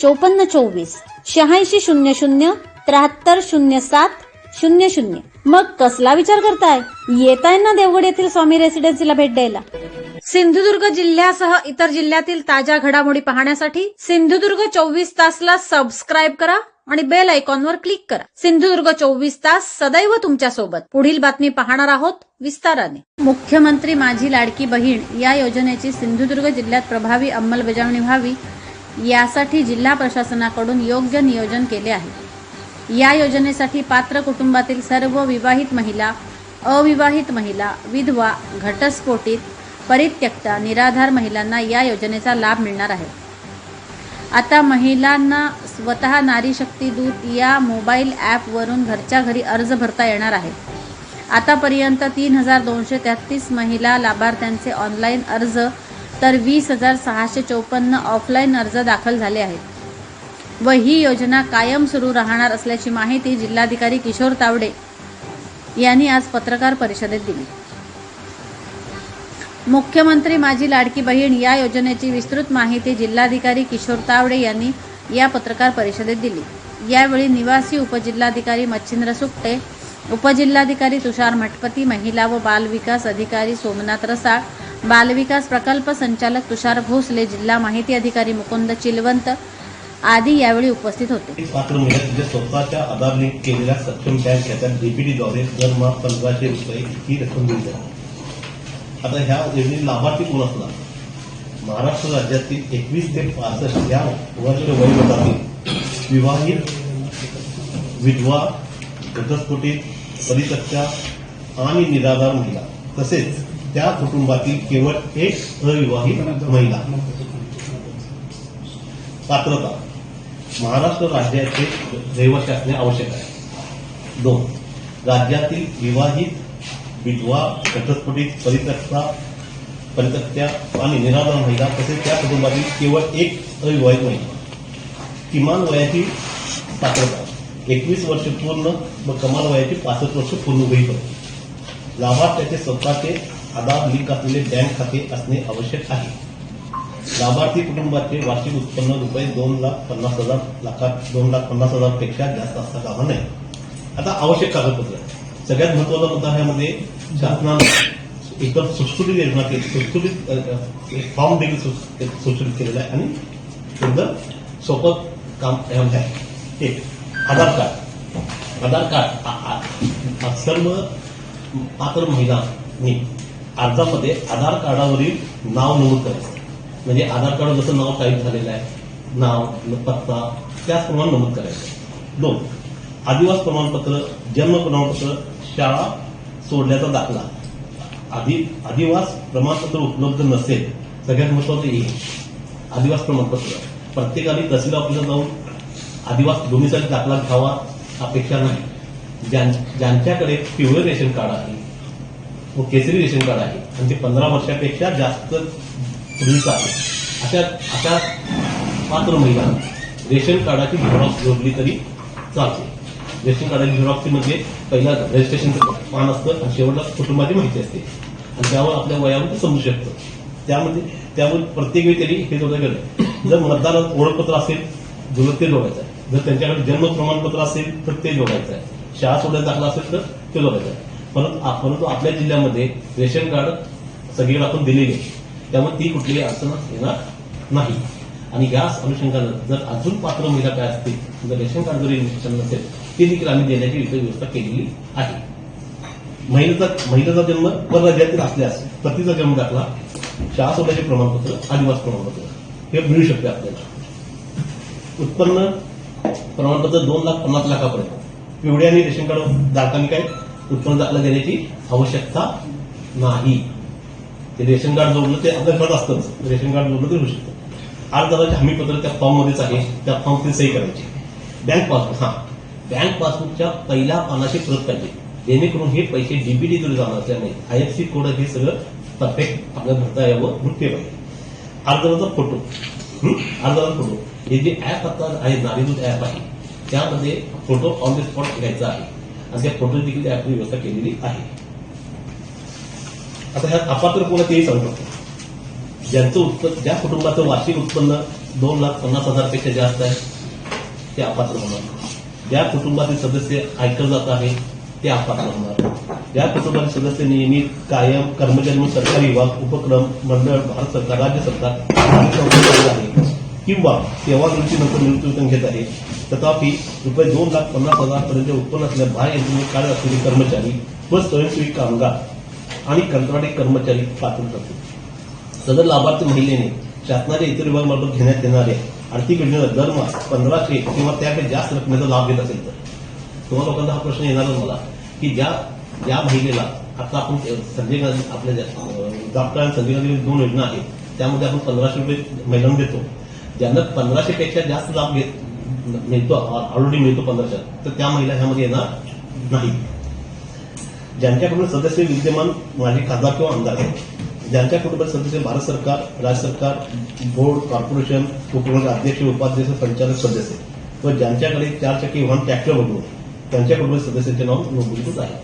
चोपन्न चोवीस. शहाऐंशी शून्य शून्य त्र्याहत्तर शून्य सात शून्य शून्य. मग कसला विचार करताय? येताय ना देवगड येथील स्वामी रेसिडेन्सीला भेट द्यायला. सिंधुदुर्ग जिल्ह्यासह इतर जिल्ह्यातील ताज्या घडामोडी पाहण्यासाठी सिंधुदुर्ग चोवीस तासला सबस्क्राईब करा आणि बेल आयकॉनवर क्लिक करा. सिंधुदुर्ग चोवीस तास सदैव तुमच्यासोबत पुढील बातमी पाहणार आहोत विस्ताराने. मुख्यमंत्री माझी लाडकी बहीण या योजनेची सिंधुदुर्ग जिल्ह्यात प्रभावी अंमलबजावणी व्हावी यासाठी जिल्हा प्रशासनाकडून योग्य नियोजन केले आहे. या योजनेसाठी पात्र कुटुंबातील सर्व विवाहित महिला अविवाहित महिला विधवा घटस्फोटित परित्यक्ता निराधार महिलांना या योजनेचा लाभ मिळणार आहे. आता महिलांना स्वतः नारी शक्ती दूत या मोबाईल ॲपवरून घरच्या घरी अर्ज भरता येणार आहे. आतापर्यंत तीन हजार दोनशे तेहतीस महिला लाभार्थ्यांचे ऑनलाईन अर्ज तर वीस हजार सहाशे चौपन्न ऑफलाईन अर्ज दाखल झाले आहेत. व ही योजना कायम सुरू राहणार असल्याची माहिती जिल्हाधिकारी किशोर तावडे यांनी आज पत्रकार परिषदेत दिली. मुख्यमंत्री माझी लाडकी बहीण या योजनेची विस्तृत माहिती जिल्हाधिकारी किशोर तावडे यांनी या पत्रकार परिषदेत दिली. यावेळी निवासी उपजिल्हाधिकारी मच्छिंद्र सुकटे उपजिल्हाधिकारी तुषार मठपती महिला व बाल विकास अधिकारी सोमनाथ रसाळ बालविकास प्रकल्प संचालक तुषार भोसले जिल्हा माहिती अधिकारी मुकुंद चिलवंत आदी यावेळी उपस्थित होते. पात्र महिला स्वतःच्या आधारने केलेल्या सक्षम बँक खात्यात डीपीडीद्वारे दरमहा पंधराशे रुपये ही रक्कम दिली जाते. आता ह्या योजने लाभार्थी कोण असला महाराष्ट्र राज्यातील एकवीस ते पासष्ट या वर्ष वयोगटातील विवाहित विधवा घटस्फोटित परित्यक्त्या आणि निराधार महिला तसेच त्या कुटुंबातील केवळ एक अविवाहित महिला. पात्रता. महाराष्ट्र राज्याचे रहिवासी असणे आवश्यक आहे. दोन. राज्यातील विवाहित विधवा घटस्फोटित परित्यक्ता परित्यक्त्या आणि निराधार महिला तसेच त्या कुटुंबातील केवळ एक अविवाहित महिला. किमान वयाची पात्रता. एकवीस वर्ष पूर्ण व कमाल वयाची पासष्ट वर्ष पूर्ण होईपर्यंत. लाभार्थ्याचे स्वतःचे आधार लिंक असलेले बँक खाते असणे आवश्यक आहे. लाभार्थी कुटुंबाचे वार्षिक उत्पन्न रुपये दोन लाख पन्नास हजार लाखात दोन लाख पन्नास हजारपेक्षा जास्त असता कामा नये आता आवश्यक कागदपत्र. सगळ्यात महत्त्वाचा मुद्दा ह्यामध्ये शासनानं एकदम सुटसुटीत योजना केली सुटसुटीत एक फॉर्म देखील सुट- सुटसुटीत केलेला आहे आणि एकदम सोपं काम यामध्ये आहे. एक आधार कार्ड. आधार कार्ड सर्व पात्र महिलांनी अर्जामध्ये आधार कार्डावरील नाव नमूद करायचं. म्हणजे आधार कार्ड जसं नाव टाईप झालेलं आहे नाव पत्ता त्याचप्रमाणे नमूद करायचं. दोन आदिवास प्रमाणपत्र जन्म प्रमाणपत्र शाळा सोडल्याचा दाखला. आदि आदिवास प्रमाणपत्र उपलब्ध नसेल सगळ्यात महत्वाचं हे आदिवास प्रमाणपत्र. प्रत्येकाने तहसील ऑफिसला जाऊन आदिवास दोन्हीसाठी दाखला घ्यावा अपेक्षा नाही. ज्यां ज्यांच्याकडे पिवळे रेशन कार्ड आहे व केसरी रेशन कार्ड आहे. आणि ते पंधरा वर्षापेक्षा जास्त पूर्वीचं आहे अशा अशा पात्र महिला रेशन कार्डाची झेरॉक्स जोडली तरी चालते. रेशन कार्डाची झेरॉक्स म्हणजे पहिला रजिस्ट्रेशनचं पान असतं आणि शेवटला कुटुंबाची माहिती असते. आणि त्यावर आपल्या वयावर ते समजू शकतं. त्यामध्ये त्यावर प्रत्येक वेळी त्यांनी हे जोडलं गेलं जर मतदार ओळखपत्र असेल जुळत ते जोडायचं आहे. जर त्यांच्याकडे जन्म प्रमाणपत्र असेल तर ते जोडायचं आहे. शाळा सोडायचा दाखला असेल तर ते जोडायचं आहे. परंतु परंतु आपल्या जिल्ह्यामध्ये रेशन कार्ड सगळीकडे आपण दिलेली. आहे त्यामुळे ती कुठलीही अडचण येणार नाही. आणि याच अनुषंगानं जर अजून पात्र महिला काय असतील जर रेशन कार्ड जरी निश्चित नसेल ते देखील आम्ही देण्याची इथे व्यवस्था केलेली आहे. महिलेचा महिलेचा जन्म परराज्यातील असल्यास पतीचा जन्म दाखला शाळा सोडल्याचे प्रमाणपत्र आदिवास प्रमाणपत्र. हे मिळू शकते आपल्याला. उत्पन्न प्रमाणपत्र दोन लाख पन्नास लाखापर्यंत. पिवळ्या आणि रेशन कार्ड धारकांनी काय? उत्पन्न दाखला देण्याची आवश्यकता नाही. ते रेशन कार्ड जोडलं ते आपल्या घरात असतंच रेशन कार्ड जोडलं ते होऊ शकतं. अर्जदाराचे हमीपत्र त्या फॉर्म मध्येच आहे. त्या फॉर्मची सही करायची. बँक पासबुक हा. बँक पासबुकच्या पहिल्या पानाची प्रत पाहिजे. जेणेकरून हे पैसे डीबीटी कडे जाणार असल्याने आयएफसी कोड हे सगळं परफेक्ट आपल्याला भरता यावं वृत्ती पाहिजे. अर्जदाराचा फोटो अर्जदाराचा फोटो हे जे ऍप आता आहे नारीदूत ऍप आहे त्यामध्ये फोटो ऑन द स्पॉट घ्यायचा आहे. आणि त्या फोटो देखील ऍपची व्यवस्था केलेली आहे. आता ह्यात अपात्र कोण तेही सांगू शकतो. ज्यांचं उत्पन्न ज्या कुटुंबाचं वार्षिक उत्पन्न दोन लाख पन्नास हजारपेक्षा जास्त आहे ते अपात्र होणार. ज्या कुटुंबातील सदस्य आयकर जात आहे ते अपात्र होणार. ज्या कुटुंबातील सदस्य नियमित कायम कर्मचारी म्हणून सरकारी विभाग उपक्रम मंडळ भारत सरकार राज्य सरकार आहे किंवा सेवानिवृत्ती नंतर निवृत्ती घेत आहे तथापि रुपये दोन लाख पन्नास हजार पर्यंत उत्पन्न असलेल्या बाह्य यंत्रणेत कार्य असलेले कर्मचारी व स्वयंसेवी कामगार आणि कंत्राटी कर्मचारी पात्र ठरतील सदर लाभार्थी महिलेने शासनाच्या इतर विभागामार्फत घेण्यात येणाऱ्या आर्थिक योजनेला दरमहा पंधराशे किंवा त्यापेक्षा जास्त रकमेचा लाभ घेत असेल तर. तुम्हाला लोकांना हा प्रश्न येणारच मला की ज्या ज्या महिलेला आता आपण संजय गांधी आपल्या डॉक्टर आणि संजय गांधी दोन योजना आहेत त्यामध्ये आपण पंधराशे रुपये महिलांना देतो. ज्यांना पंधराशे पेक्षा जास्त लाभ घेत मिळतो ऑलरेडी मिळतो पंधराशे तर त्या महिला ह्यामध्ये येणार नाही. ज्यांच्याकडून सदस्य विद्यमान माजी खासदार किंवा आमदार आहेत ज्यांच्या कुटुंबात सदस्य भारत सरकार राज्य सरकार बोर्ड कॉर्पोरेशन कुटुंबाचे अध्यक्ष उपाध्यक्ष संचालक सदस्य व ज्यांच्याकडे चार चक्की वाहन ट्रॅक्टर बघून त्यांच्या कुटुंब सदस्यांचे नाव नोंदणीकृत आहे.